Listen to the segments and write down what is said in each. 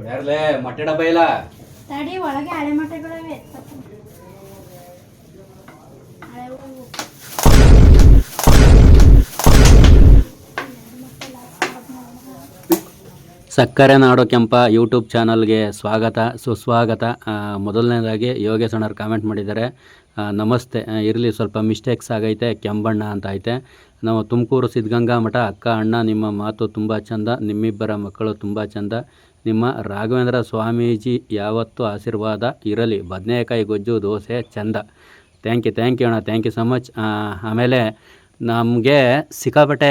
ಕೊಡ್ಯಾರ್ಲೆ ಮೊಟ್ಟೆ ಡಬ್ಬ ಇಲ್ಲ ತಡಿ ಒಳಗೆ ಹಳೆ ಮೊಟ್ಟೆಗಳಿವೆ. ಸಕ್ಕರೆ ನಾಡು ಕೆಂಪ ಯೂಟ್ಯೂಬ್ ಚಾನಲ್ಗೆ ಸ್ವಾಗತ ಸುಸ್ವಾಗತ. ಮೊದಲನೇದಾಗಿ ಯೋಗೇಶ್ ಅಣ್ಣರು ಕಾಮೆಂಟ್ ಮಾಡಿದ್ದಾರೆ. ನಮಸ್ತೆ ಇರಲಿ, ಸ್ವಲ್ಪ ಮಿಸ್ಟೇಕ್ಸ್ ಆಗೈತೆ, ಕೆಂಬಣ್ಣ ಅಂತ ಐತೆ. ನಾವು ತುಮಕೂರು ಸಿದ್ಧಗಂಗಾ ಮಠ, ಅಕ್ಕ, ಅಣ್ಣ, ನಿಮ್ಮ ಮಾತು ತುಂಬ ಚಂದ, ನಿಮ್ಮಿಬ್ಬರ ಮಕ್ಕಳು ತುಂಬ ಚಂದ. ನಿಮ್ಮ ರಾಘವೇಂದ್ರ ಸ್ವಾಮೀಜಿ ಯಾವತ್ತೂ ಆಶೀರ್ವಾದ ಇರಲಿ, ಬದನೆಕಾಯಿ ಗೊಜ್ಜು, ದೋಸೆ, ಚಂದ. ಥ್ಯಾಂಕ್ ಯು ಥ್ಯಾಂಕ್ ಯು ಅಣ್ಣ ಥ್ಯಾಂಕ್ ಯು ಸೊ ಮಚ್ ಆಮೇಲೆ ನಮಗೆ ಸಿಕ್ಕಾಪಟ್ಟೆ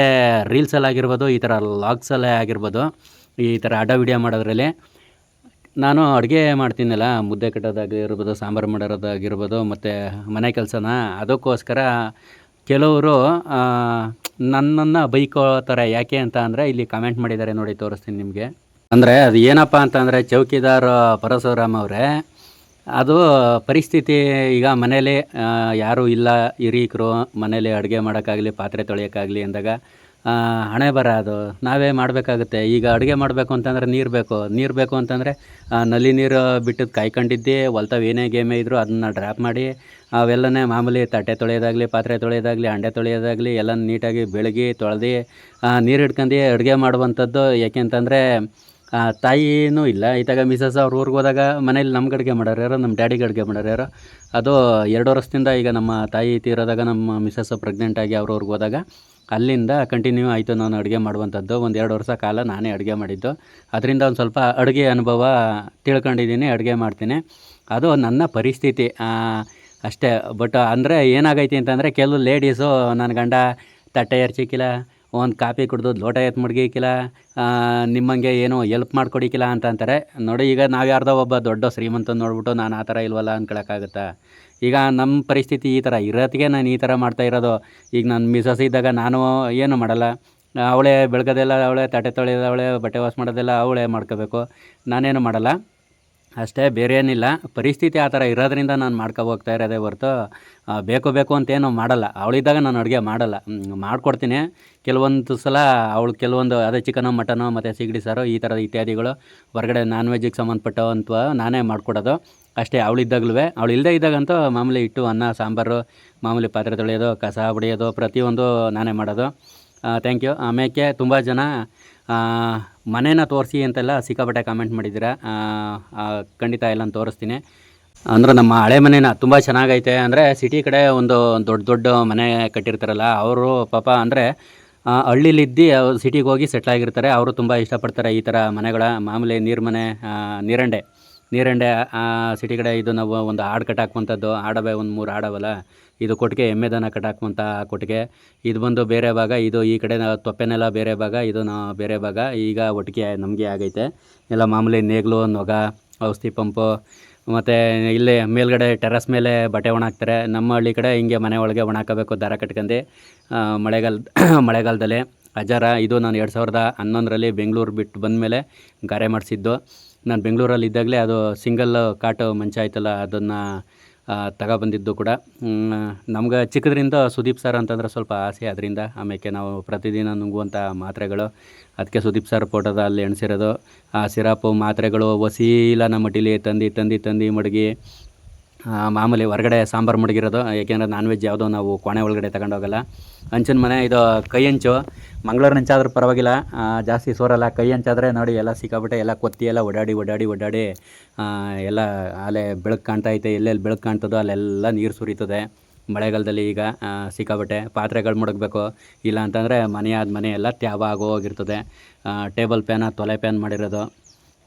ರೀಲ್ಸಲ್ಲಿ ಆಗಿರ್ಬೋದು ಈ ಥರ ಲಾಗ್ಸಲ್ಲೇ ಆಗಿರ್ಬೋದು, ಈ ಥರ ಅಡ ವಿಡಿಯೋ ಮಾಡೋದ್ರಲ್ಲಿ. ನಾನು ಅಡುಗೆ ಮಾಡ್ತೀನಲ್ಲ, ಮುದ್ದೆ ಕಟ್ಟೋದಾಗಿರ್ಬೋದು, ಸಾಂಬಾರು ಮಾಡೋದಾಗಿರ್ಬೋದು, ಮತ್ತು ಮನೆ ಕೆಲಸನ, ಅದಕ್ಕೋಸ್ಕರ ಕೆಲವರು ನನ್ನನ್ನು ಬೈಕೋತಾರೆ ಯಾಕೆ ಅಂತ ಅಂದರೆ ಇಲ್ಲಿ ಕಾಮೆಂಟ್ ಮಾಡಿದ್ದಾರೆ ನೋಡಿ, ತೋರಿಸ್ತೀನಿ ನಿಮಗೆ. ಅಂದರೆ ಅದು ಏನಪ್ಪ ಅಂತಂದರೆ ಚೌಕಿದಾರ ಪರಶುರಾಮ್ ಅವರೇ, ಅದು ಪರಿಸ್ಥಿತಿ ಈಗ ಮನೇಲಿ ಯಾರೂ ಇಲ್ಲ, ಹಿರೀಕರು ಮನೇಲಿ ಅಡುಗೆ ಮಾಡೋಕ್ಕಾಗಲಿ, ಪಾತ್ರೆ ತೊಳೆಯೋಕ್ಕಾಗಲಿ ಅಂದಾಗ ಹಣೆ ಬರ ಅದು. ನಾವೇ ಮಾಡಬೇಕಾಗುತ್ತೆ. ಈಗ ಅಡುಗೆ ಮಾಡಬೇಕು ಅಂತಂದರೆ ನೀರು ಬೇಕು. ನೀರು ಬೇಕು ಅಂತಂದರೆ ನಲ್ಲಿ ನೀರು ಬಿಟ್ಟದ್ದು ಕಾಯ್ಕೊಂಡಿದ್ದು ಹೊಲ್ತಾವ್ ಏನೇ ಗೇಮೇ ಇದ್ದರೂ ಅದನ್ನು ಡ್ರಾಪ್ ಮಾಡಿ, ಅವೆಲ್ಲನೇ ಮಾಮೂಲಿ ತಟ್ಟೆ ತೊಳೆಯೋದಾಗಲಿ, ಪಾತ್ರೆ ತೊಳೆಯೋದಾಗಲಿ ಅಂಡೆ ತೊಳೆಯೋದಾಗಲಿ ಎಲ್ಲ ನೀಟಾಗಿ ಬೆಳಗ್ಗೆ ತೊಳೆದು ನೀರು ಹಿಡ್ಕೊಂಡು ಅಡುಗೆ ಮಾಡುವಂಥದ್ದು. ಏಕೆ ಅಂತಂದರೆ ತಾಯಿನೂ ಇಲ್ಲ. ಇತ್ತಾಗ ಮಿಸಸ್ ಅವ್ರ ಊರಿಗೆ ಹೋದಾಗ ಮನೇಲಿ ನಮ್ಗೆ ಅಡುಗೆ ಮಾಡೋರು ಯಾರೋ? ನಮ್ಮ ಡ್ಯಾಡಿಗೆ ಅಡುಗೆ ಮಾಡೋರು ಯಾರೋ? ಅದು ಎರಡು ವರ್ಷದಿಂದ ಈಗ ನಮ್ಮ ತಾಯಿ ತೀರೋದಾಗ ನಮ್ಮ ಮಿಸಸ್ ಪ್ರೆಗ್ನೆಂಟಾಗಿ ಅವ್ರ ಊರಿಗೆ ಹೋದಾಗ ಅಲ್ಲಿಂದ ಕಂಟಿನ್ಯೂ ಆಯಿತು ನಾನು ಅಡುಗೆ ಮಾಡುವಂಥದ್ದು. ಒಂದು ಎರಡು ವರ್ಷ ಕಾಲ ನಾನೇ ಅಡುಗೆ ಮಾಡಿದ್ದು. ಅದರಿಂದ ಒಂದು ಸ್ವಲ್ಪ ಅಡುಗೆ ಅನುಭವ ತಿಳ್ಕೊಂಡಿದ್ದೀನಿ, ಅಡುಗೆ ಮಾಡ್ತೀನಿ. ಅದು ನನ್ನ ಪರಿಸ್ಥಿತಿ. ಅಷ್ಟೇ. ಬಟ್ ಅಂದರೆ ಏನಾಗೈತಿ ಅಂತಂದರೆ, ಕೆಲವು ಲೇಡೀಸು ನನ್ನ ಗಂಡ ತಟ್ಟೆ ಎರ್ಚಿಕ್ಕಿಲ್ಲ ಒಂದು ಕಾಪಿ ಕುಡ್ದು ಲೋಟ ಎತ್ತು ಮಡ್ಗಿಕ್ಕಿಲ್ಲ ನಿಮ್ಮಂಗೆ ಏನು ಎಲ್ಪ್ ಮಾಡ್ಕೊಡಿಕ್ಕಿಲ್ಲ ಅಂತ ಅಂತಾರೆ. ನೋಡಿ, ಈಗ ನಾವು ಯಾರ್ದೋ ಒಬ್ಬ ದೊಡ್ಡ ಶ್ರೀಮಂತ ನೋಡ್ಬಿಟ್ಟು ನಾನು ಆ ಥರ ಇಲ್ವಲ್ಲ ಅಂದ್ಕೊಳಕ್ಕಾಗುತ್ತಾ ಈಗ ನಮ್ಮ ಪರಿಸ್ಥಿತಿ ಈ ಥರ ಇರೋತ್ತಿಗೆ ನಾನು ಈ ಥರ ಮಾಡ್ತಾ ಇರೋದು. ಈಗ ನನ್ನ ಮಿಸಸ್ ಇದ್ದಾಗ ನಾನು ಏನು ಮಾಡಲ್ಲ. ಅವಳೇ ಬೆಳಗೋದೆಲ್ಲ, ಅವಳೇ ತಟ್ಟೆ ತೊಳೆಯೋದು, ಅವಳೇ ಬಟ್ಟೆ ವಾಶ್ ಮಾಡೋದೆಲ್ಲ ಅವಳೇ ಮಾಡ್ಕೋಬೇಕು. ನಾನೇನು ಮಾಡಲ್ಲ. ಅಷ್ಟೇ, ಬೇರೆ ಏನಿಲ್ಲ. ಪರಿಸ್ಥಿತಿ ಆ ಥರ ಇರೋದ್ರಿಂದ ನಾನು ಮಾಡ್ಕೊ ಹೋಗ್ತಾ ಇರೋದೇ ಹೊರ್ತು ಬೇಕು ಬೇಕು ಅಂತೇನು ಮಾಡಲ್ಲ. ಅವಳಿದ್ದಾಗ ನಾನು ಅಡುಗೆ ಮಾಡಲ್ಲ. ಮಾಡಿಕೊಡ್ತೀನಿ. ಕೆಲವೊಂದು ಸಲ ಅವಳು ಕೆಲವೊಂದು ಅದೇ ಚಿಕನು, ಮಟನು, ಮತ್ತು ಸಿಗಡಿ ಸಾರು ಈ ಥರದ ಇತ್ಯಾದಿಗಳು ಹೊರಗಡೆ ನಾನ್ ವೆಜ್ಜಿಗೆ ಸಂಬಂಧಪಟ್ಟವಂಥ ನಾನೇ ಮಾಡಿಕೊಡೋದು. ಅಷ್ಟೇ ಅವಳಿದ್ದಾಗಲೂ ಅವಳು ಇಲ್ಲದೇ ಇದ್ದಾಗಂತೂ ಮಾಮೂಲಿ ಇಟ್ಟು ಅನ್ನ, ಸಾಂಬಾರು, ಮಾಮೂಲಿ ಪಾತ್ರೆ ತೊಳೆಯೋದು, ಕಸ ಹೊಡೆಯೋದು, ಪ್ರತಿಯೊಂದು ನಾನೇ ಮಾಡೋದು. ಥ್ಯಾಂಕ್ ಯು ಆಮೇಲೆ ತುಂಬ ಜನ ಮನೇನ ತೋರಿಸಿ ಅಂತೆಲ್ಲ ಸಿಕ್ಕಾಪಟ್ಟೆ ಕಾಮೆಂಟ್ ಮಾಡಿದ್ದೀರಾ? ಖಂಡಿತ ಎಲ್ಲ ತೋರಿಸ್ತೀನಿ. ಅಂದ್ರೆ ನಮ್ಮ ಹಳೆ ಮನೇನ ತುಂಬ ಚೆನ್ನಾಗೈತೆ. ಅಂದರೆ ಸಿಟಿ ಕಡೆ ಒಂದು ದೊಡ್ಡ ದೊಡ್ಡ ಮನೆ ಕಟ್ಟಿರ್ತಾರಲ್ಲ, ಅವರು ಪಾಪ ಅಂದರೆ ಹಳ್ಳಿಲಿದ್ದು ಸಿಟಿಗೆ ಹೋಗಿ ಸೆಟ್ಲ್ ಆಗಿರ್ತಾರೆ. ಅವರು ತುಂಬ ಇಷ್ಟಪಡ್ತಾರೆ ಈ ಥರ ಮನೆಗಳ, ಮಾಮೂಲಿ ನೀರು ಮನೆ ನೀರಂಡೆ. ನೀರಂಡೆ ಸಿಟಿ ಕಡೆ ಇದು ನಾವು ಒಂದು ಹಾಡು ಕಟ್ಟಾಕುವಂಥದ್ದು, ಆಡವೆ ಒಂದು ಮೂರು ಆಡವಲ್ಲ. ಇದು ಕೊಟ್ಟಿಗೆ ಎಮ್ಮೆ ದನ ಕಟ್ಟಾಕುವಂಥ ಕೊಟ್ಟಿಗೆ ಇದು ಬಂದು ಬೇರೆ ಭಾಗ, ಇದು ಈ ಕಡೆ ತೊಪ್ಪೆನೆಲ್ಲ ಬೇರೆ ಭಾಗ, ಇದು ನಾ ಬೇರೆ ಭಾಗ. ಈಗ ಒಟ್ಟಿಗೆ ನಮಗೆ ಆಗೈತೆ. ಎಲ್ಲ ಮಾಮೂಲಿ ನೇಗ್ಲು, ನೊಗ, ಔಷಧಿ ಪಂಪು, ಮತ್ತು ಇಲ್ಲೇ ಮೇಲ್ಗಡೆ ಟೆರಸ್ ಮೇಲೆ ಬಟ್ಟೆ ಒಣಾಕ್ತಾರೆ. ನಮ್ಮ ಹಳ್ಳಿ ಕಡೆ ಹಿಂಗೆ ಮನೆ ಒಳಗೆ ಒಣಾಕಬೇಕು ದಾರ ಕಟ್ಕೊಂಡು. ಮಳೆಗಾಲ, ಮಳೆಗಾಲದಲ್ಲಿ ಅಜಾರ, ಇದು ನಾನು ಎರಡು ಸಾವಿರದ ಹನ್ನೊಂದರಲ್ಲಿ ಬೆಂಗಳೂರು ಬಿಟ್ಟು ಬಂದ ಮೇಲೆ ಗಾರೆ ಮಾಡಿಸಿದ್ದು. ನಾನು ಬೆಂಗಳೂರಲ್ಲಿ ಇದ್ದಾಗಲೇ ಅದು ಸಿಂಗಲ್ ಕಾಟು ಮಂಚ ಆಯ್ತಲ್ಲ, ಅದನ್ನು ತಗೊಬಂದಿದ್ದು ಕೂಡ. ನಮ್ಗೆ ಚಿಕ್ಕದ್ರಿಂದ ಸುದೀಪ್ ಸರ್ ಅಂತಂದ್ರೆ ಸ್ವಲ್ಪ ಆಸೆ. ಅದರಿಂದ ಆಮೇಲೆ ನಾವು ಪ್ರತಿದಿನ ನುಂಗುವಂಥ ಮಾತ್ರೆಗಳು. ಅದಕ್ಕೆ ಸುದೀಪ್ ಸರ್ ಫೋಟೋದ ಅಲ್ಲಿ ಎಣಿಸಿರೋದು. ಆ, ಸಿರಪು ಮಾತ್ರೆಗಳು ವಸೀಲ ನಮ್ಮ ಮಟ್ಟಿಲಿ ತಂದು ತಂದು ತಂದು ಮಡಗಿ ಮಾಮೂಲಿ ಹೊರಗಡೆ ಸಾಂಬಾರು ಮಡಗಿರೋದು ಏಕೆಂದರೆ ನಾನ್ ವೆಜ್ ಯಾವುದೋ ನಾವು ಕೋಣೆ ಒಳಗಡೆ ತಗೊಂಡೋಗಲ್ಲ ಹಂಚಿನ ಮನೆ, ಇದು ಕೈ ಹಂಚು ಮಂಗಳೂರು ಹಂಚಾದ್ರೂ ಪರವಾಗಿಲ್ಲ. ಜಾಸ್ತಿ ಸೋರಲ್ಲ. ಕೈ ಹಂಚಾದ್ರೆ ನೋಡಿ, ಎಲ್ಲ ಸಿಕ್ಕಾಬಿಟ್ಟೆ ಎಲ್ಲ ಕೊತ್ತಿ, ಎಲ್ಲ ಓಡಾಡಿ ಓಡಾಡಿ ಓಡಾಡಿ ಎಲ್ಲ ಅಲ್ಲೇ ಬೆಳಕು ಕಾಣ್ತಾ ಐತೆ. ಎಲ್ಲೆಲ್ಲಿ ಬೆಳಕು ಕಾಣ್ತದೋ ಅಲ್ಲೆಲ್ಲ ನೀರು ಸುರಿತದೆ. ಮಳೆಗಾಲದಲ್ಲಿ ಈಗ ಸಿಕ್ಕಾಬಿಟ್ಟೆ ಪಾತ್ರೆಗಳು ಮುಡಗಬೇಕು. ಇಲ್ಲ ಅಂತಂದರೆ ಮನೆಯಾದ ಮನೆ ಎಲ್ಲ ತ್ಯಾವ ಆಗೋಗಿರ್ತದೆ. ಟೇಬಲ್ ಪ್ಯಾನ ತೊಲೆ ಪ್ಯಾನ್ ಮಾಡಿರೋದು.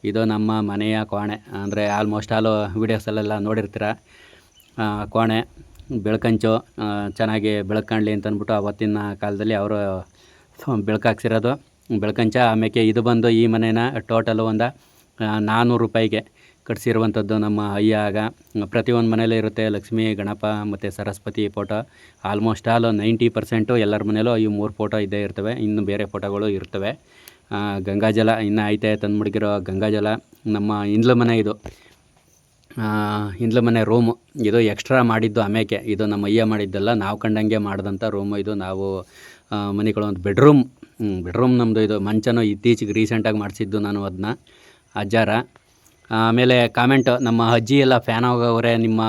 ಇದು ನಮ್ಮ ಮನೆಯ ಕೋಣೆ. ಅಂದರೆ ಆಲ್ಮೋಸ್ಟ್ ಆಲು ವೀಡಿಯೋಸಲ್ಲೆಲ್ಲ ನೋಡಿರ್ತೀರ. ಕೋಣೆ, ಬೆಳಕಂಚು ಚೆನ್ನಾಗಿ ಬೆಳಕು ಕಾಣಲಿ ಅಂತ ಅಂದ್ಬಿಟ್ಟು ಅವತ್ತಿನ ಕಾಲದಲ್ಲಿ ಅವರು ಬೆಳಕು ಹಾಕ್ಸಿರೋದು ಬೆಳಕಂಚ ಆಮೇಲೆ ಇದು ಬಂದು ಈ ಮನೇನ ಟೋಟಲು ಒಂದು ನಾನ್ನೂರು ರೂಪಾಯಿಗೆ ಕಟ್ಸಿರುವಂಥದ್ದು ನಮ್ಮ ಅಯ್ಯ ಆಗ. ಪ್ರತಿಯೊಂದು ಮನೇಲೂ ಇರುತ್ತೆ ಲಕ್ಷ್ಮೀ, ಗಣಪ ಮತ್ತು Saraswati photo almost all ninety percent ಎಲ್ಲರ ಮನೇಲೂ ಈ ಮೂರು ಫೋಟೋ ಇದ್ದೇ ಇರ್ತವೆ. ಇನ್ನು ಬೇರೆ ಫೋಟೋಗಳು ಇರ್ತವೆ. ಗಂಗಾಜಲ ಇನ್ನು ಐತೆ ತಂದು ಮಡಗಿರೋ ಗಂಗಾಜಲ ನಮ್ಮ ಹಿಂದ್ಲ ಮನೆ ಇದು. ಹಿಂದ್ಲ ಮನೆ ರೂಮು. ಇದು ಎಕ್ಸ್ಟ್ರಾ ಮಾಡಿದ್ದು ಆಮೇಕೆ ಇದು ನಮ್ಮ ಅಯ್ಯ ಮಾಡಿದ್ದಲ್ಲ, ನಾವು ಕಂಡಂಗೆ ಮಾಡಿದಂಥ ರೂಮು ಇದು. ನಾವು ಮನೆಗಳು ಒಂದು ಬೆಡ್ರೂಮ್ ಬೆಡ್ರೂಮ್ ನಮ್ಮದು ಇದು. ಮಂಚನೂ ಇತ್ತೀಚೆಗೆ ರೀಸೆಂಟಾಗಿ ಮಾಡಿಸಿದ್ದು ನಾನು ಅದನ್ನ ಅಜ್ಜಾರ. ಆಮೇಲೆ ಕಾಮೆಂಟ್ ನಮ್ಮ ಅಜ್ಜಿ ಎಲ್ಲ ಫ್ಯಾನ್ ಆಗೋವ್ರೆ ನಿಮ್ಮ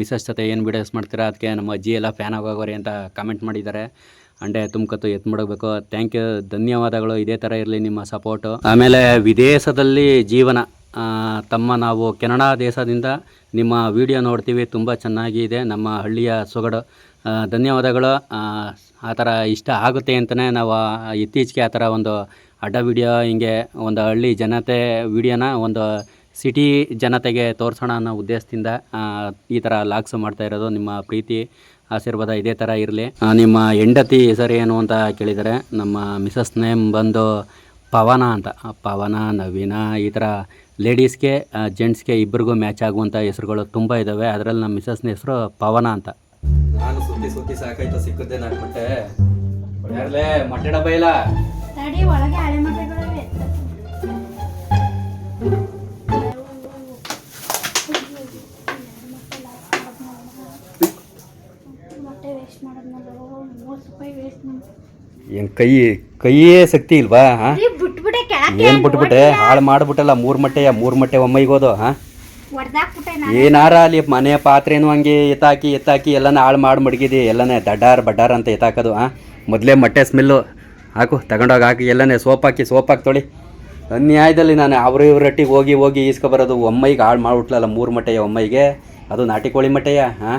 ಮಿಸ್ಸಸ್ ಜೊತೆ ಏನು ವಿಡಿಯೋಸ್ ಮಾಡ್ತೀರಾ? ಅದಕ್ಕೆ ನಮ್ಮ ಅಜ್ಜಿ ಎಲ್ಲ ಫ್ಯಾನ್ ಆಗೋವ್ರೆ ಅಂತ ಕಾಮೆಂಟ್ ಮಾಡಿದ್ದಾರೆ. ಅಂಡೆ ತುಂಬ್ಕತ್ತು ಎತ್ ಮಾಡಬೇಕು ಥ್ಯಾಂಕ್ ಯು ಧನ್ಯವಾದಗಳು. ಇದೇ ಥರ ಇರಲಿ ನಿಮ್ಮ ಸಪೋರ್ಟು ಆಮೇಲೆ ವಿದೇಶದಲ್ಲಿ ಜೀವನ ತಮ್ಮ ನಾವು ಕೆನಡಾ ದೇಶದಿಂದ ನಿಮ್ಮ ವಿಡಿಯೋ ನೋಡ್ತೀವಿ. ತುಂಬ ಚೆನ್ನಾಗಿದೆ ನಮ್ಮ ಹಳ್ಳಿಯ ಸೊಗಡು. ಧನ್ಯವಾದಗಳು. ಆ, ಥರ ಇಷ್ಟ ಆಗುತ್ತೆ ಅಂತಲೇ ನಾವು ಇತ್ತೀಚೆಗೆ ಆ ಥರ ಒಂದು ಅಡ್ಡ ವಿಡಿಯೋ ಹಿಂಗೆ ಒಂದು ಹಳ್ಳಿ ಜನತೆ ವಿಡಿಯೋನ ಒಂದು ಸಿಟಿ ಜನತೆಗೆ ತೋರಿಸೋಣ ಅನ್ನೋ ಉದ್ದೇಶದಿಂದ ಈ ಥರ ಲಾಗ್ಸ್ ಮಾಡ್ತಾ ಇರೋದು. ನಿಮ್ಮ ಪ್ರೀತಿ ಆಶೀರ್ವಾದ ಇದೇ ಥರ ಇರಲಿ. ನಿಮ್ಮ ಹೆಂಡತಿ ಹೆಸರು ಏನು ಅಂತ ಕೇಳಿದರೆ ನಮ್ಮ ಮಿಸಸ್ ನೇಮ್ ಬಂದು ಪವನ ಅಂತ. ಪವನ ನವೀನ ಈ ಥರ ಲೇಡೀಸ್ಗೆ ಜೆಂಟ್ಸ್ಗೆ ಇಬ್ಬರಿಗೂ ಮ್ಯಾಚ್ ಆಗುವಂಥ ಹೆಸರುಗಳು ತುಂಬ ಇದ್ದಾವೆ ಅದರಲ್ಲಿ ನಮ್ಮ ಮಿಸಸ್ನ ಹೆಸರು ಪವನ ಅಂತ. ನಾನು ಸುತ್ತಿ ಸುತ್ತಿ ಸಾಕಾಯ್ತು ಸಿಕ್ಕುತ್ತೆ ನಾಲ್ಕು ಮೊಟ್ಟೆ. ಮೊಟ್ಟೆ ಡಬ್ಬ ಇಲ್ಲ ಕೈ ಕೈಯೇ ಶಕ್ತಿ ಇಲ್ವಾ ಹಾಂ? ಏನು ಬಿಟ್ಬಿಟ್ಟೆ? ಹಾಳು ಮಾಡಿಬಿಟ್ಟಲ್ಲ ಮೂರು ಮಟ್ಟೆಯ ಮೂರು ಮಟ್ಟೆ ಒಮ್ಮೈಗೋದು ಹಾಂ? ಏನಾರ ಅಲ್ಲಿ ಮನೆ ಪಾತ್ರೆನು ಹಂಗೆ ಎತ್ತಾಕಿ ಎತ್ತಾಕಿ ಎಲ್ಲನ ಹಾಳು ಮಾಡಿ ಮಡಗಿದಿ ಎಲ್ಲನೇ ದಡ್ಡಾರ್ ಬಡ್ಡಾರ್ ಅಂತ ಎತ್ತಾಕೋದು ಹಾಂ? ಮೊದಲೇ ಮೊಟ್ಟೆ ಸ್ಮೆಲ್ಲು ಹಾಕು ತಗೊಂಡೋಗಿ ಹಾಕಿ ಎಲ್ಲನೇ ಸೋಪ್ ಹಾಕಿ ಸೋಪ್ ಹಾಕಿ ತೊಳಿ. ಅನ್ಯಾಯದಲ್ಲಿ ನಾನು ಅವ್ರ ಇವ್ರಟ್ಟಿಗೆ ಹೋಗಿ ಹೋಗಿ ಈಸ್ಕೊಬರೋದು ಒಮ್ಮೈಗೆ ಹಾಳು ಮಾಡ್ಬಿಟ್ಲಲ್ಲ ಮೂರು ಮಟ್ಟೆಯ ಒಮ್ಮೈಗೆ. ಅದು ನಾಟಿ ಕೋಳಿ ಮಟ್ಟೆಯ ಹಾಂ?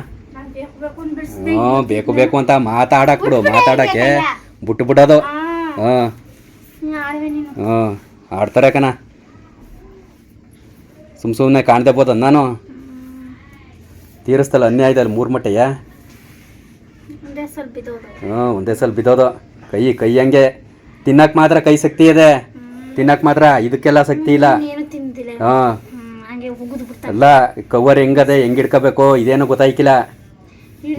ಹ್ಞೂ ಬೇಕು ಬೇಕು ಅಂತ ಮಾತಾಡಕ್ ಬಿಡು ಮಾತಾಡಕ್ಕೆ. ಬಿಟ್ಟು ಬಿಡೋದು ಹಾಂ. ಹಾಂ. ಆಡ್ತಾರೆ ಕಣ. ಸುಮ್ ಸುಮ್ಮನೆ ಕಾಣ್ದೆ ಬೋದ ನಾನು ತೀರಿಸ್ತಲ್ಲ ಅನ್ಯ ಮೂರು ಮಟ್ಟೆಯ. ಒಂದೇ ಸ್ವಲ್ಪ ಇದ್ದೋದು ಹ್ಞೂ ಒಂದೇ ಸಲ ಬಿದ್ದೋದು. ಕೈ ಕೈ ಹಂಗೆ. ತಿನ್ನಕ್ಕೆ ಮಾತ್ರ ಕೈ ಶಕ್ತಿ ಇದೆ. ತಿನ್ನಕ್ಕೆ ಮಾತ್ರ ಇದಕ್ಕೆಲ್ಲ ಶಕ್ತಿ ಇಲ್ಲ. ಹಾಂ. ಅಲ್ಲ ಕವರ್ ಹೆಂಗದೆ ಹೆಂಗೆ ಹಿಡ್ಕೋಬೇಕು ಇದೇನು ಗೊತ್ತಾಯ್ಕಿಲ್ಲ.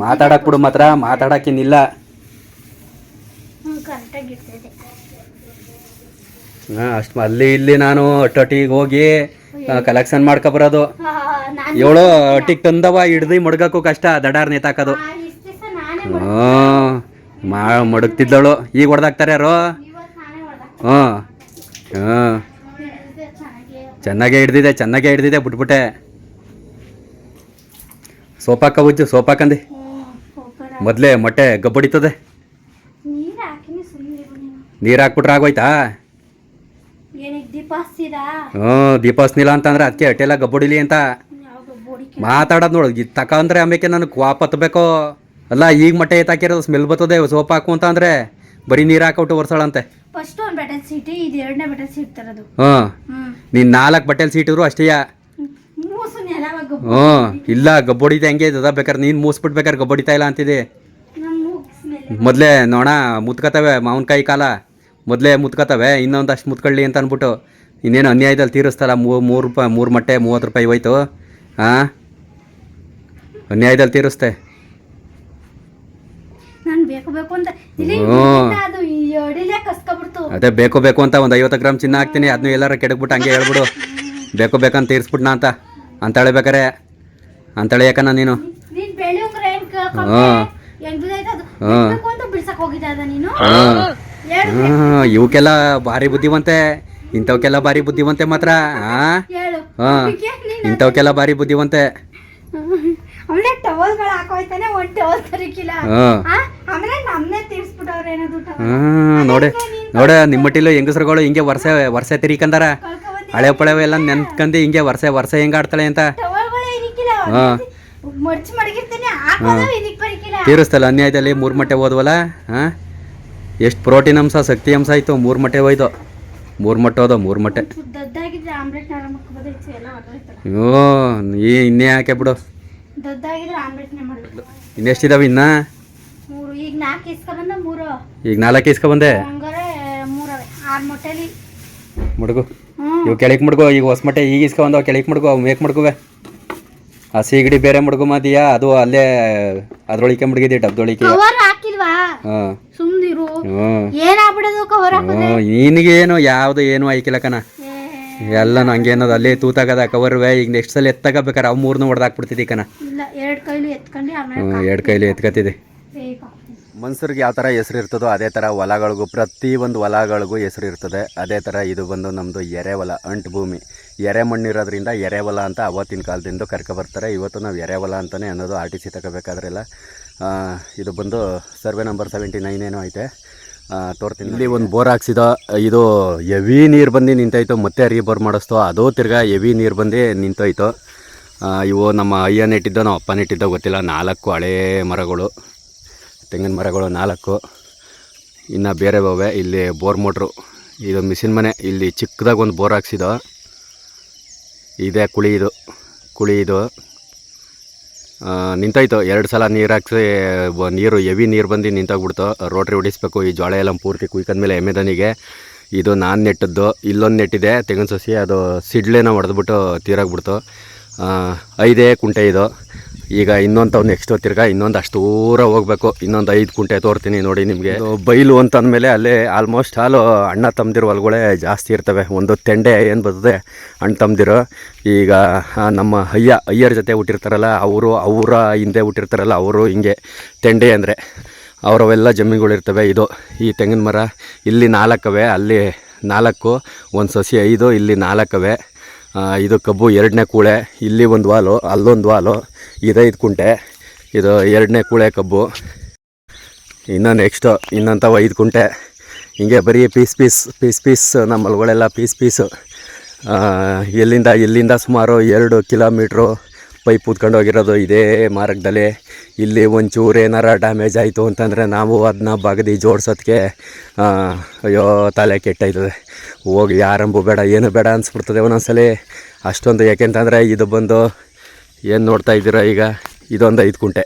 ಮಾತಾಡಕ್ ಬಿಡು ಮಾತ್ರ ಮಾತಾಡಕ್ಕಿನ್ನಿಲ್ಲ ಹ್ಞೂ ಕರೆಕ್ಟಾಗಿ ಇರ್ತೈತೆ ಹಾಂ ಅಷ್ಟು ಅಲ್ಲಿ ಇಲ್ಲಿ ನಾನು ಅಟ್ಟೊಟ್ಟಿಗೆ ಹೋಗಿ ಕಲೆಕ್ಷನ್ ಮಾಡ್ಕೊಬರೋದು ಬರೋದು. ಏಳು ಅಟ್ಟಿಗೆ ತಂದವ ಹಿಡ್ದು ಮಡ್ಗಕ್ಕೂ ಕಷ್ಟ ದಡಾರ್ ನೇತಾಕೋದು. ಮಾ ಮಡಗ್ತಿದ್ದಳು. ಈಗ ಹೊಡೆದಾಕ್ತಾರೆ ಯಾರು? ಹ್ಞೂ ಹ್ಞೂ ಚೆನ್ನಾಗಿ ಹಿಡ್ದಿದೆ ಚೆನ್ನಾಗೇ ಹಿಡ್ದಿದೆ ಬಿಟ್ಬಿಟ್ಟೆ. ಸೋಪಾಕ ಉಜ್ಜು ಸೋಪಾಕಂದಿ ಮೊದಲೇ ಮೊಟ್ಟೆ ಗಬ್ಬಡಿತದೆ ನೀರು ಹಾಕ್ಬಿಟ್ರೆ ಆಗೋಯ್ತಾ? ಏನಕ್ಕೆ ದೀಪ ಹ್ಞೂ ಅಂತಂದ್ರೆ ಅದಕ್ಕೆ ಅಟ್ಟೆಲ್ಲ ಗಬ್ಬಡಿಲಿ ಅಂತ. ಮಾತಾಡೋದ್ ನೋಡ್ ಇದು ತಕೊಂಡ್ರೆ ಆಮೇಲೆ ನನಗೆ ಕ್ವಾಪ್ ಹತ್ಬೇಕೋ ಅಲ್ಲ ಈಗ ಮಟ್ಟ ಎತ್ತಾಕಿರೋದು ಸ್ಮೆಲ್ ಬರ್ತದೆ ಸೋಪ್ ಹಾಕು ಅಂತ ಅಂದ್ರೆ ಬರೀ ನೀರು ಹಾಕೊಟ್ಟು ಒರ್ಸಾಳಂತೆ. ಫಸ್ಟ್ ಒಂದು ಬಟಲ್ ಸೀಟಿ ಇದು ಎರಡನೇ ಬೆಟಲ್ ಸೀಟ್ ತರೋದು. ಹ್ಞೂ. ಹ್ಞೂ ನೀನು ನಾಲ್ಕು ಬಟ್ಟೆಲಿ ಸೀಟಿದ್ರು ಅಷ್ಟೇಯ ಮೂಸು ನೆಲವಾಗ ಹ್ಞೂ. ಇಲ್ಲ ಗಬ್ಬೊಡಿತ ಹೆಂಗೆ ಬೇಕಾರ ಬೇಕಾದ್ರೆ ನೀನು ಮೂಸ್ಬಿಟ್ಬೇಕಾದ್ರೆ ಗಬ್ಬೊಡಿತಾ ಇಲ್ಲ ಅಂತಿದೆ. ಮೊದಲೇ ನೋಣ ಮುತ್ಕತವೆ ಮಾವಿನಕಾಯಿ ಕಾಲ. ಮೊದಲೇ ಮುತ್ಕತವೆ ಇನ್ನೊಂದಷ್ಟು ಮುತ್ಕೊಳ್ಳಿ ಅಂತ ಅಂದ್ಬಿಟ್ಟು ಇನ್ನೇನು ಅನ್ಯಾಯದಲ್ಲಿ ತೀರಿಸ್ತಲ್ಲ ಮೂರು ರೂಪಾಯಿ ಮೂರು ಮಟ್ಟೆ ಮೂವತ್ತು ರೂಪಾಯಿ ಹೋಯ್ತು ಹಾಂ ಅನ್ಯಾಯದಲ್ಲಿ ತೀರಿಸ್ತೆ. ಅಂತ ಅದು ಬೇಕು ಬೇಕು ಅಂತ ಒಂದು ಐವತ್ತು ಗ್ರಾಮ್ ಚಿನ್ನ ಹಾಕ್ತೀನಿ ಅದನ್ನ ಎಲ್ಲಾರ ಕೆಡಕ್ಬಿಟ್ಟು ಹಂಗೆ ಹೇಳ್ಬಿಡು. ಬೇಕು ಬೇಕಂತ ತೀರಿಸ್ಬಿಟ್ನ ಅಂತ ಅಂತ ಬೇಕಾರೆ ಅಂತೇಳಿ ಯಾಕನ ನೀನು. ಹಾಂ. ಬೆಳ್ಳಿ ಹ್ಮ್, ಇವಕ್ಕೆಲ್ಲ ಭಾರಿ ಬುದ್ಧಿವಂತೆ ಇಂಥವಕ್ಕೆಲ್ಲ ಭಾರಿ ಬುದ್ಧಿವಂತೆ ಮಾತ್ರ ಹಾಂ ಹಾಂ ಇಂಥವಕ್ಕೆಲ್ಲ ಭಾರಿ ಬುದ್ಧಿವಂತೆ. ನೋಡ ಹಾಂ. ನೋಡಿ ನಿಮ್ಮಟ್ಟಿಲು ಹೆಂಗಸರುಗಳು ಹಿಂಗೆ ವರ್ಷ ವರ್ಷ ತಿರಿಕಂದಾರ. ಹಳೆ ಪಳೆವ ಎಲ್ಲ ನೆನ್ಕಂದು ಹಿಂಗೆ ವರ್ಷ ವರ್ಷ ಹೆಂಗ ಆಡ್ತಾಳೆ ಅಂತ. ಹಾಂ. ಹಾ. ತೀರಿಸ್ತಲ್ಲ ಅನ್ಯಾಯದಲ್ಲಿ ಮೂರು ಮಟ್ಟೆ ಹೋದ್ವಲ್ಲ ಹಾಂ? ಎಷ್ಟು ಪ್ರೋಟೀನ್ ಅಂಶ ಶಕ್ತಿ ಅಂಶ ಆಯಿತು? ಮೂರು ಮಟ್ಟೆ ಹೋಯ್ತು. ಮೂರು ಮಟ್ಟೆ ಹೋದ ಮೂರು ಮಟ್ಟೆ. ಅಯ್ಯೋ ಈ ಇನ್ನೇ ಹಾಕೆ ಬಿಡು. ಇನ್ನೆಷ್ಟಿದಾವೆ ಇನ್ನ? ಈಗ ನಾಲ್ಕು ಇಸ್ಕೊಬಂದ ಮುಡುಗು. ಇವು ಕೆಳಗೆ ಮುಡ್ಗು ಈಗ ಹೊಸ ಮಟ್ಟೆ ಈಗ ಇಸ್ಕ ಕೆಳಗೆ ಮುಡ್ಗು ಅವು ಮೇಕ್ ಮುಡ್ಗುವೆ. ಆ ಸೀಗಡಿ ಬೇರೆ ಮುಡ್ಗು ಮಾದಿಯಾ? ಅದು ಅಲ್ಲೇ ಅದ್ರೊಳಿಕೆ ಮುಡ್ಗಿದಿ ಡಬ್ದೊಳಿಕೆ ಕವರ್ ಹಾಕಿಲ್ವಾ? ಹಾಂ. ಸುಮ್ನಿರು. ಹ್ಞೂ ಏನಾಗ್ಬಿಡೋದು ಕವರ್ ಹಾಕೋದು? ಹ್ಞೂ ನಿನಗೇನು ಯಾವುದು ಏನು ಐಕಿಲ್ಲ ಕಣ. ಎಲ್ಲ ಹಂಗೆ ಅನ್ನೋದು ಅಲ್ಲೇ ತೂತಾಗದ ಕವರ್ವೆ ಈಗ ನೆಕ್ಸ್ಟ್ ಸಲ ಎತ್ತಗಬೇಕಾರೆ ಅವು ಮೂರನ್ನೂ ಹೊಡೆದಾಕ್ಬಿಡ್ತಿದ್ದಿ ಕಣ. ಇಲ್ಲ ಎರಡು ಕೈಲಿ ಎತ್ಕೊಂಡು ಆಮೇಲೆ ಹ್ಞೂ ಎರಡು ಕೈಲಿ ಎತ್ಕತ್ತಿದೆ ಬೇಗ ಮನ್ಸರಿಗೆ ಯಾವ ಥರ ಹೆಸರು ಇರ್ತದೋ ಅದೇ ಥರ ಹೊಲಗಳಿಗೂ ಪ್ರತಿಯೊಂದು ಹೊಲಗಳಿಗೂ ಹೆಸರು ಇರ್ತದೆ. ಅದೇ ಥರ ಇದು ಬಂದು ನಮ್ಮದು ಎರೆಹೊಲ ಅಂಟು ಭೂಮಿ. ಎರೆ ಮಣ್ಣಿರೋದ್ರಿಂದ ಎರೆಹೊಲ ಅಂತ ಅವತ್ತಿನ ಕಾಲದಿಂದ ಕರ್ಕೊಬರ್ತಾರೆ ಇವತ್ತು ನಾವು ಎರೆಹೊಲ ಅಂತಲೇ ಅನ್ನೋದು ಆರ್ ಟಿ ಸಿ ತಗೋಬೇಕಾದ್ರೆಲ್ಲ ಇದು ಬಂದು ಸರ್ವೆ ನಂಬರ್ ಸೆವೆಂಟಿ ನೈನ್ ಏನೋ ಐತೆ ತೋರ್ತೀನಿ. ಇಲ್ಲಿ ಒಂದು ಬೋರ್ ಹಾಕ್ಸಿದ, ಇದು ಎವಿ ನೀರು ಬಂದು ನಿಂತೋಯ್ತು, ಮತ್ತೆ ರೀಬೋರ್ ಮಾಡಿಸ್ತೋ. ಅದು ತಿರ್ಗಾ ಎವಿ ನೀರು ಬಂದು ನಿಂತೋಯ್ತು. ಇವು ನಮ್ಮ ಅಯ್ಯ ನೆಟ್ಟಿದ್ದೋ ನಮ್ಮ ಅಪ್ಪ ನೆಟ್ಟಿದ್ದೋ ಗೊತ್ತಿಲ್ಲ. ನಾಲ್ಕು ಹಳೇ ಮರಗಳು, ತೆಂಗಿನ ಮರಗಳು ನಾಲ್ಕು. ಇನ್ನು ಬೇರೆ ಬವೆ ಇಲ್ಲಿ ಬೋರ್ ಮೋಟ್ರು, ಇದು ಮಿಷಿನ್ ಮನೆ. ಇಲ್ಲಿ ಚಿಕ್ಕದಾಗಿ ಒಂದು ಬೋರ್ ಹಾಕ್ಸಿದ. ಇದೇ ಕುಳಿ ಇದು ಕುಳಿ ನಿಂತೋಯ್ತು. ಎರಡು ಸಲ ನೀರು ಹಾಕ್ಸಿ ನೀರು ಎವಿ ನೀರು ಬಂದು ನಿಂತೋಗ್ಬಿಡ್ತು. ರೋಟ್ರಿ ಹೊಡಿಸ್ಬೇಕು. ಈ ಜೋಳ ಎಲ್ಲ ಪೂರ್ತಿ ಕುಯ್ಕೊಂಡ್ಮೇಲೆ ಎಮ್ಮೆದನಿಗೆ ಇದು ನಾನು ನೆಟ್ಟದ್ದು. ಇಲ್ಲೊಂದು ನೆಟ್ಟಿದೆ. ತೆಂಗಿನ ಸಸಿ, ಅದು ಸಿಡ್ಲೇನ ಹೊಡೆದ್ಬಿಟ್ಟು ತೀರಾಗ್ಬಿಡ್ತು. ಐದೇ ಕುಂಟೆ ಇದು. ಈಗ ಇನ್ನೊಂದು ನೆಕ್ಸ್ಟ್ ತಿರ್ಗಾ ಇನ್ನೊಂದು ಅಷ್ಟು ದೂರ ಹೋಗ್ಬೇಕು. ಇನ್ನೊಂದು ಐದು ಕುಂಟೆ ತೋರ್ತೀನಿ ನೋಡಿ ನಿಮಗೆ. ಬೈಲು ಅಂತಂದಮೇಲೆ ಅಲ್ಲೇ ಆಲ್ಮೋಸ್ಟ್ ಹಾಲು ಅಣ್ಣ ತಮ್ಮದಿರು ಹೊಲ್ಗಳೇ ಜಾಸ್ತಿ ಇರ್ತವೆ. ಒಂದು ತೆಂಡೆ ಏನು ಬರ್ತದೆ ಅಣ್ಣ ತಮ್ಮದಿರು ಈಗ ನಮ್ಮ ಅಯ್ಯ ಅಯ್ಯರ ಜೊತೆ ಹುಟ್ಟಿರ್ತಾರಲ್ಲ ಅವರು ಅವರ ಹಿಂದೆ ಹುಟ್ಟಿರ್ತಾರಲ್ಲ ಅವರು ಹಿಂಗೆ ತೆಂಡೆ ಅಂದರೆ ಅವರವೆಲ್ಲ ಜಮೀನುಗಳಿರ್ತವೆ. ಇದು ಈ ತೆಂಗಿನ ಮರ ಇಲ್ಲಿ ನಾಲ್ಕವೆ ಅಲ್ಲಿ ನಾಲ್ಕು ಒಂದು ಸಸಿ ಐದು ಇಲ್ಲಿ ನಾಲ್ಕವೆ. ಇದು ಕಬ್ಬು ಎರಡನೇ ಕೂಳೆ, ಇಲ್ಲಿ ಒಂದು ವಾಲು, ಅಲ್ಲೊಂದು ವಾಲು ಇದೈದು ಕುಂಟೆ. ಇದು ಎರಡನೇ ಕೂಳೆ ಕಬ್ಬು. ಇನ್ನು ನೆಕ್ಸ್ಟು ಇನ್ನಂಥವು ಐದು ಕುಂಟೆ. ಹಿಂಗೆ ಬರೀ ಪೀಸ್ ಪೀಸ್ ಪೀಸ್ ಪೀಸ್ ನಮ್ಮ ಹೊಲಗಳೆಲ್ಲ ಪೀಸ್. ಪೀಸು ಎಲ್ಲಿಂದ, ಇಲ್ಲಿಂದ ಸುಮಾರು ಎರಡು ಕಿಲೋಮೀಟ್ರು ಪೈಪ್ ಉತ್ಕೊಂಡು ಹೋಗಿರೋದು ಇದೇ ಮಾರ್ಗದಲ್ಲಿ. ಇಲ್ಲಿ ಒಂಚೂರು ಏನಾರ ಡ್ಯಾಮೇಜ್ ಆಯಿತು ಅಂತಂದರೆ ನಾವು ಅದನ್ನ ಬಗದಿ ಜೋಡ್ಸೋದಕ್ಕೆ ಅಯ್ಯೋ, ತಲೆ ಕೆಟ್ಟಾಯ್ತದೆ. ಹೋಗಿ ಯಾರಂಬು ಬೇಡ, ಏನು ಬೇಡ ಅನಿಸ್ಬಿಡ್ತದೆ ಒಂದೊಂದ್ಸಲ. ಅಷ್ಟೊಂದು ಯಾಕೆಂತಂದರೆ ಇದು ಬಂದು ಏನು ನೋಡ್ತಾ ಇದ್ದೀರಾ ಈಗ? ಇದೊಂದು ಐದು ಕುಂಟೆ.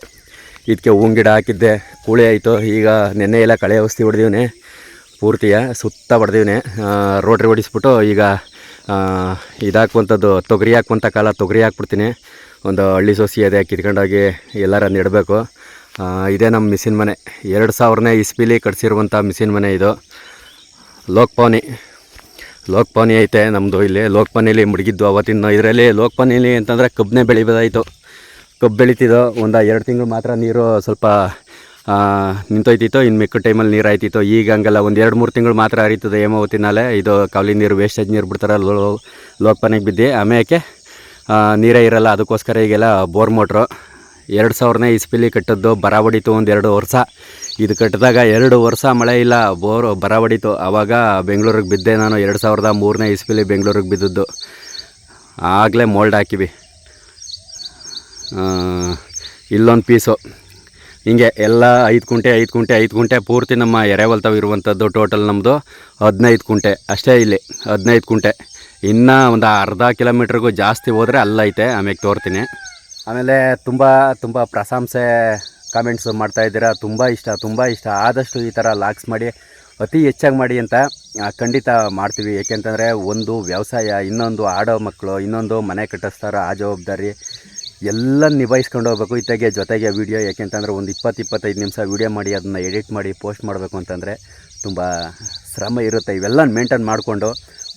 ಇದಕ್ಕೆ ಹೂವಿನ ಗಿಡ ಹಾಕಿದ್ದೆ, ಕೂಳೆ ಆಯಿತು. ಈಗ ನೆನ್ನೆ ಎಲ್ಲ ಕಳೆ ಔಷಧಿ ಹೊಡೆದಿವ್ನೆ. ಪೂರ್ತಿಯ ಸುತ್ತ ಹೊಡೆದಿವ್ನೆ. ರೋಟ್ರಿ ಹೊಡಿಸ್ಬಿಟ್ಟು ಈಗ ಇದಾಕುವಂಥದ್ದು ತೊಗರಿ ಹಾಕುವಂಥ ಕಾಲ ತೊಗರಿ ಹಾಕ್ಬಿಡ್ತೀನಿ. ಒಂದು ಹಳ್ಳಿ ಸೊಸಿ ಅದೇ ಕಿತ್ಕೊಂಡೋಗಿ ಎಲ್ಲರ ನೆಡಬೇಕು. ಇದೇ ನಮ್ಮ ಮಿಷಿನ್ ಮನೆ. ಎರಡು ಸಾವಿರನೇ ಇಸ್ಪಿಲಿ ಕಟ್ಸಿರುವಂಥ ಮಿಷಿನ್ ಮನೆ ಇದು. ಲೋಕ್ಪಾನಿ. ಲೋಕ್ಪಾನಿ ಐತೆ ನಮ್ಮದು ಇಲ್ಲಿ. ಲೋಕ್ಪಾನಿಲಿ ಮುಡುಗಿದ್ದು ಅವತ್ತಿನ ಇದರಲ್ಲಿ ಲೋಕ್ಪಾನಿಲಿ ಅಂತಂದರೆ ಕಬ್ಬನ್ನೇ ಬೆಳಿಬೋದಾಯಿತು. ಕಬ್ಬು ಬೆಳೀತಿದ್ದೋ ಒಂದು ಎರಡು ತಿಂಗಳು ಮಾತ್ರ ನೀರು ಸ್ವಲ್ಪ ನಿಂತೋಯ್ತಿತ್ತು. ಇನ್ನು ಮಿಕ್ಕ ಟೈಮಲ್ಲಿ ನೀರು ಆಯ್ತಿತ್ತು ಈಗ ಹಂಗಲ್ಲ. ಒಂದು ಎರಡು ಮೂರು ತಿಂಗಳು ಮಾತ್ರ ಹರಿತದೆ ಹೇಮಾವತಿನಲ್ಲೇ ಇದು ಕಾವಲಿ ನೀರು ವೇಸ್ಟೇಜ್ ನೀರು ಬಿಡ್ತಾರೆ. ಲೋ, ಲೋಕ್ಪಾನಿಗೆ ಬಿದ್ದು. ಆಮೇಲೆ ನೀರೇ ಇರಲ್ಲ, ಅದಕ್ಕೋಸ್ಕರ ಈಗೆಲ್ಲ ಬೋರ್ ಮೋಟ್ರು. ಎರಡು ಸಾವಿರನೇ ಇಸ್ಪಿಲಿ ಕಟ್ಟಿದ್ದು ಬರ ಹೊಡಿತು ಒಂದು ಎರಡು ವರ್ಷ. ಇದು ಕಟ್ಟಿದಾಗ ಎರಡು ವರ್ಷ ಮಳೆ ಇಲ್ಲ, ಬೋರ್ ಬರ ಹೊಡಿತು ಆವಾಗ ಬೆಂಗಳೂರಿಗೆ ಬಿದ್ದೆ ನಾನು ಎರಡು ಸಾವಿರದ ಮೂರನೇ ಇಸ್ಪಿಲಿ ಬೆಂಗಳೂರಿಗೆ ಬಿದ್ದದ್ದು. ಆಗಲೇ ಮೋಲ್ಡ್ ಹಾಕಿವಿ. ಇಲ್ಲೊಂದು ಪೀಸು. ಹಿಂಗೆ ಎಲ್ಲ ಐದು ಕುಂಟೆ ಐದು ಕುಂಟೆ ಐದು ಕುಂಟೆ ಪೂರ್ತಿ ನಮ್ಮ ಎರೆಹೊಲ್ತಾವ್ ಇರುವಂಥದ್ದು ಟೋಟಲ್ ನಮ್ಮದು ಹದಿನೈದು ಕುಂಟೆ. ಅಷ್ಟೇ ಇಲ್ಲಿ, ಹದಿನೈದು ಕುಂಟೆ. ಇನ್ನೂ ಒಂದು ಅರ್ಧ ಕಿಲೋಮೀಟ್ರಿಗೂ ಜಾಸ್ತಿ ಹೋದರೆ ಅಲ್ಲೈತೆ ಆಮೇಲೆ ತೋರ್ತೀನಿ. ಆಮೇಲೆ ತುಂಬ ತುಂಬ ಪ್ರಶಂಸೆ ಕಾಮೆಂಟ್ಸ್ ಮಾಡ್ತಾ ಇದ್ದೀರಾ. ತುಂಬ ಇಷ್ಟ ತುಂಬ ಇಷ್ಟ. ಆದಷ್ಟು ಈ ಥರ ಲಾಕ್ಸ್ ಮಾಡಿ, ಅತಿ ಹೆಚ್ಚಾಗಿ ಮಾಡಿ ಅಂತ ಖಂಡಿತ ಮಾಡ್ತೀವಿ. ಏಕೆಂತಂದರೆ ಒಂದು ವ್ಯವಸಾಯ, ಇನ್ನೊಂದು ಆಡೋ ಮಕ್ಕಳು ಇನ್ನೊಂದು ಮನೆ ಕಟ್ಟಿಸ್ತಾರೋ ಆ ಜವಾಬ್ದಾರಿ ಎಲ್ಲ ನಿಭಾಯಿಸ್ಕೊಂಡು ಹೋಗ್ಬೇಕು ಇತ್ತಾಗೆ ಜೊತೆಗೆ ವೀಡಿಯೋ ಯಾಕೆಂತಂದರೆ ಒಂದು ಇಪ್ಪತ್ತು ಇಪ್ಪತ್ತೈದು ನಿಮಿಷ ವೀಡಿಯೋ ಮಾಡಿ, ಅದನ್ನು ಎಡಿಟ್ ಮಾಡಿ ಪೋಸ್ಟ್ ಮಾಡಬೇಕು ಅಂತಂದರೆ ತುಂಬ ಶ್ರಮ ಇರುತ್ತೆ. ಇವೆಲ್ಲ ಮೇಂಟೈನ್ ಮಾಡಿಕೊಂಡು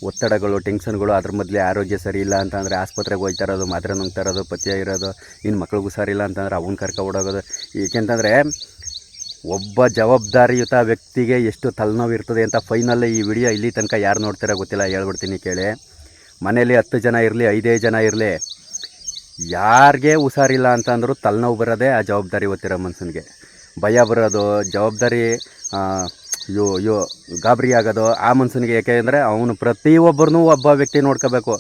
ಒತ್ತಡಗಳು, ಟೆನ್ಷನ್ಗಳು, ಅದ್ರ ಮೊದಲೇ ಆರೋಗ್ಯ ಸರಿ ಇಲ್ಲ ಅಂತಂದರೆ ಆಸ್ಪತ್ರೆಗೆ ಹೋಗ್ತಾ ಇರೋದು, ಮಾತ್ರೆ ನುಂಗ್ತಾ ಇರೋದು, ಪಥ್ಯ ಇರೋದು, ಇನ್ನು ಮಕ್ಳಿಗೂ ಸರಿ ಇಲ್ಲ ಅಂತಂದರೆ ಅವನ್ನ ಕರ್ಕೊ ಓಡೋಗೋದು. ಏಕೆಂತಂದರೆ ಒಬ್ಬ ಜವಾಬ್ದಾರಿಯುತ ವ್ಯಕ್ತಿಗೆ ಎಷ್ಟು ತಲೆನೋವು ಇರ್ತದೆ ಅಂತ ಫೈನಲ್ ಈ ವಿಡಿಯೋ ಇಲ್ಲಿ ತನಕ ಯಾರು ನೋಡ್ತಾರೋ ಗೊತ್ತಿಲ್ಲ, ಹೇಳ್ಬಿಡ್ತೀನಿ ಕೇಳಿ. ಮನೇಲಿ ಹತ್ತು ಜನ ಇರಲಿ, ಐದೇ ಜನ ಇರಲಿ, ಯಾರಿಗೆ ಹುಷಾರಿಲ್ಲ ಅಂತಂದರೂ ತಲೆನೋವು ಬರೋದೇ ಆ ಜವಾಬ್ದಾರಿ ಗೊತ್ತಿರೋ ಮನುಷ್ಯನಿಗೆ. ಭಯ ಬರೋದು, ಜವಾಬ್ದಾರಿ ಯೋ ಯೋ, ಗಾಬರಿ ಆಗೋದು, ಆ ಮನುಷ್ಯನಿಗೆ ಯಾಕೆಂದರೆ ಅವನು ಪ್ರತಿಯೊಬ್ಬರನ್ನೂ ಒಬ್ಬ ವ್ಯಕ್ತಿ ನೋಡ್ಕೋಬೇಕು.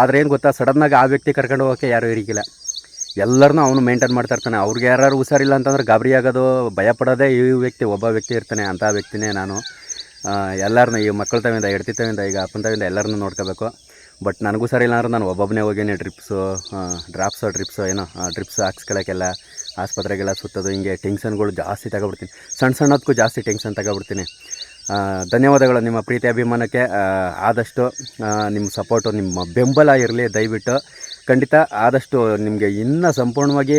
ಆದರೆ ಏನು ಗೊತ್ತಾ ಸಡನ್ನಾಗಿ ಆ ವ್ಯಕ್ತಿ ಕರ್ಕೊಂಡು ಹೋಗೋಕ್ಕೆ ಯಾರೂ ಇರಿಗಿಲ್ಲ ಎಲ್ಲರನ್ನೂ ಅವನು ಮೇಂಟೈನ್ ಮಾಡ್ತಾ ಇರ್ತಾನೆ. ಅವ್ರಿಗೆ ಯಾರು ಹುಷಾರಿಲ್ಲ ಅಂತಂದ್ರೆ ಗಾಬರಿ ಆಗೋದು, ಭಯ ಪಡೋದೇ ಈ ವ್ಯಕ್ತಿ, ಒಬ್ಬ ವ್ಯಕ್ತಿ ಇರ್ತಾನೆ ಅಂಥ ವ್ಯಕ್ತಿನೇ ನಾನು. ಎಲ್ಲರನ್ನ ಈ ಮಕ್ಕಳ ತವಿಂದ ಹೆಡ್ತಿ ತವಿಂದ ಈಗ ಅಪ್ಪನ ತವಿಂದ ಎಲ್ಲರನ್ನೂ ನೋಡ್ಕೋಬೇಕು. ಬಟ್ ನನಗೂ ಸರಿ ಇಲ್ಲ ಅಂದ್ರೆ ನಾನು ಒಬ್ಬೊಬ್ಬನೇ ಹೋಗೇನೆ ಡ್ರಿಪ್ಸು ಡ್ರಾಪ್ಸು ಡ್ರಿಪ್ಸು ಏನೋ ಡ್ರಿಪ್ಸ್ ಹಾಕ್ಸ್ಕೊಳ್ಳೋಕ್ಕೆಲ್ಲ ಆಸ್ಪತ್ರೆಗೆಲ್ಲ ಸುತ್ತೋದು, ಹಿಂಗೆ ಟೆನ್ಷನ್ಗಳು ಜಾಸ್ತಿ ತಗೊಬಿಡ್ತೀನಿ. ಸಣ್ಣ ಸಣ್ಣದಕ್ಕೂ ಜಾಸ್ತಿ ಟೆನ್ಷನ್ ತಗೊಬಿಡ್ತೀನಿ. ಧನ್ಯವಾದಗಳು ನಿಮ್ಮ ಪ್ರೀತಿ ಅಭಿಮಾನಕ್ಕೆ. ಆದಷ್ಟು ನಿಮ್ಮ ಸಪೋರ್ಟು, ನಿಮ್ಮ ಬೆಂಬಲ ಇರಲಿ ದಯವಿಟ್ಟು. ಖಂಡಿತ ಆದಷ್ಟು ನಿಮಗೆ ಇನ್ನೂ ಸಂಪೂರ್ಣವಾಗಿ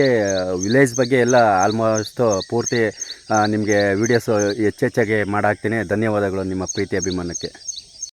ವಿಲೇಜ್ ಬಗ್ಗೆ ಎಲ್ಲ ಆಲ್ಮೋಸ್ಟು ಪೂರ್ತಿ ನಿಮಗೆ ವೀಡಿಯೋಸು ಹೆಚ್ಚೆಚ್ಚಾಗಿ ಮಾಡಾಕ್ತೀನಿ. ಧನ್ಯವಾದಗಳು ನಿಮ್ಮ ಪ್ರೀತಿ ಅಭಿಮಾನಕ್ಕೆ.